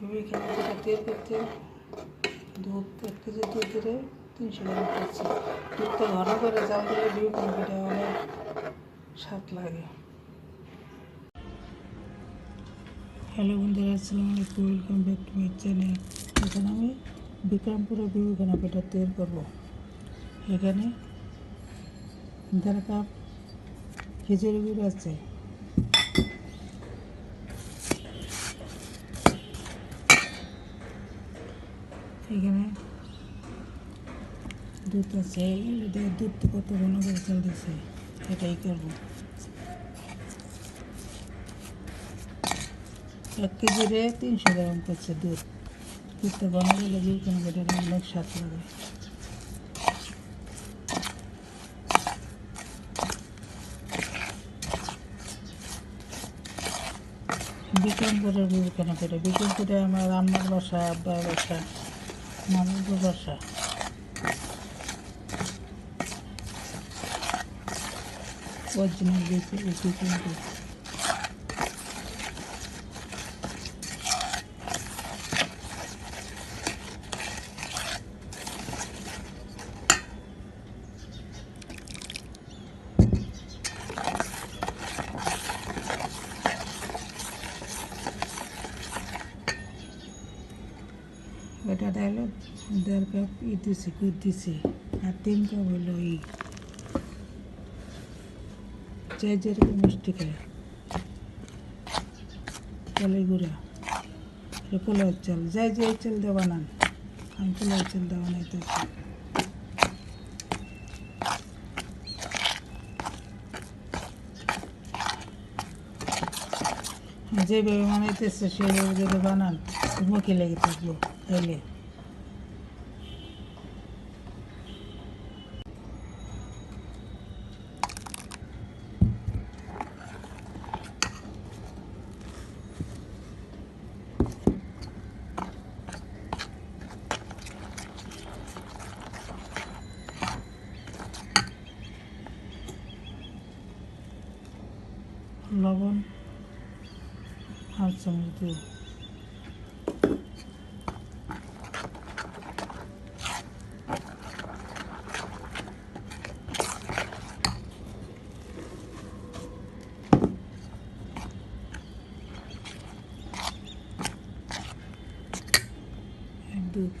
এখানে যেটা তৈরি করতে, দুধ এক কেজি দুধ দিলে তিনশো গ্রাম করছে দুধটা ঘন করে জাল দিলে বিভিন্ন পিঠা অনেক স্বাদ লাগে। হ্যালো বন্ধুরা, আসসালামু আলাইকুম welcome back to my channel এখানে আমি বিক্রমপুরে বিবেকানা পিঠা তৈরি করব। এখানে দেড় কাপ খেজুরি গুঁড়ো আছে। এখানে। দুধ আছে দুধ তো কত ঘন করে চলতেছে, এটাই করব। এক কেজিরে তিনশো গ্রাম করছে দুধ। দুধটা ঘন করলে বিবেকানা পিঠাটা অনেক স্বাদ লাগে। বিক্রমপুরের বিবেকানা পেটে বিক্রমপুরে আমার আম্মার বাসা, আব্বার বাসা। মামুর বাসা অরিজিনাল বিক্রমপুর ওটা হলো দেড় কাপ ই দিছি গুড় দিছি আর তিন কাপ হলো ই চাই যেরকম মিষ্টি খায় চালের গুঁড়া পোলাও চাল যাই যে চাল দিয়ে বানান। আমি পোলাও চাল দিয়ে বানাইতেছি। যেভাবে বানাইতেছে, সেভাবে যদি বানান, মুখে লেগে থাকব। তাইলে লবণ হাফ চামচ দিয়ে দুধ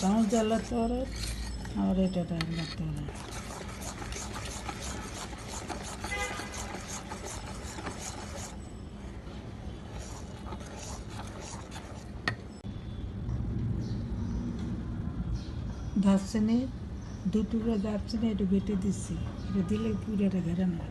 চামচ জ্বালাতে পারে আবার এটা টাইম লাগতে পারে দারচিনি দু টুকরো দারচিনি একটু বেটে দিচ্ছি এটা দিলে পুরোটা ঘেরে না।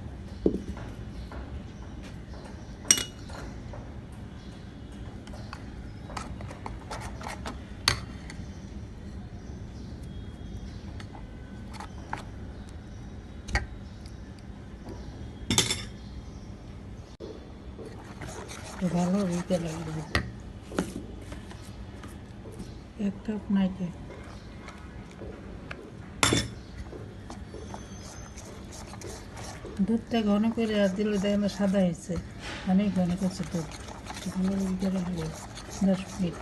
ভালো হইতে লাগবে এক কাপ নাইকে। দুধটা ঘন করে আর দিলে দেয় সাদা হয়েছে। অনেক ঘন করছে দুধ। হইতে দশ মিনিট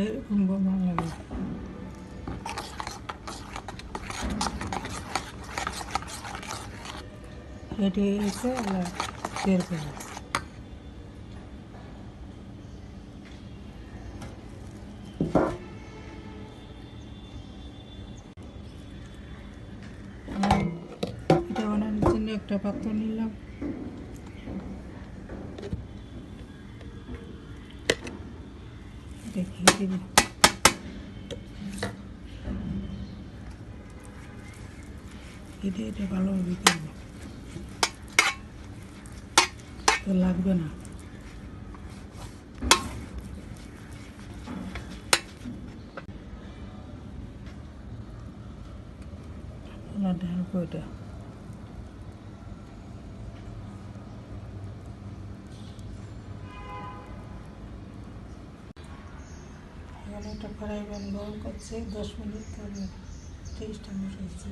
এরকম ভালো লাগে। রেডি হয়ে গেছে আবার বের করব এটা বানানোর জন্য একটা পাত্র নিলাম। দেখিয়ে দিবি এটা এটা ভালোভাবে করব। তো লাগবে না। না ঢালবো এটা একটা ফ্রাই প্যান গরম করছে দশ মিনিট পরে তিরিশটা হয়েছে।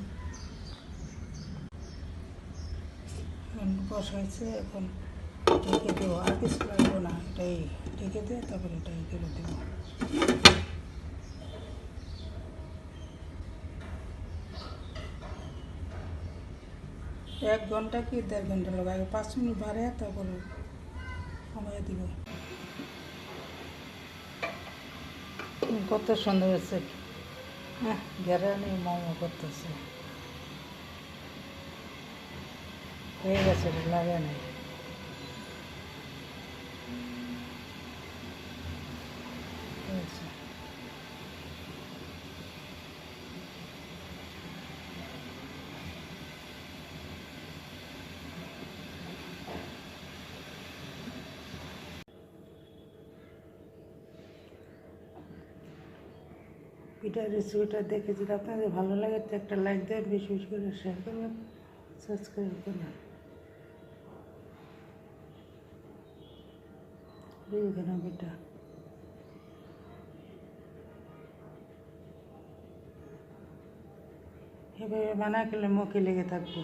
এখন বসাইছে এখন ঢেকে দেবো। আর কিছু লাগবো না, এটাই ঢেকে দিয়ে তারপরে এটাই করে দেবো। এক ঘণ্টা কি দেড় ঘণ্টা লাগবে? পাঁচ মিনিট বাড়ে তারপরে সময় দিব। কত সুন্দর হয়েছে। হ্যাঁ গ্যারানি মোমো করতেছে। হয়ে গেছে লাগে নাই। হয়েছে। পিঠার রেসিপিটা দেখে যদি আপনাদের ভালো লাগে, তো একটা লাইক দেবেন বেশি বেশি করে শেয়ার করবেন সাবস্ক্রাইব করবেন। বিবেকানা পিঠা এভাবে বানা খেলে মুখে লেগে থাকব।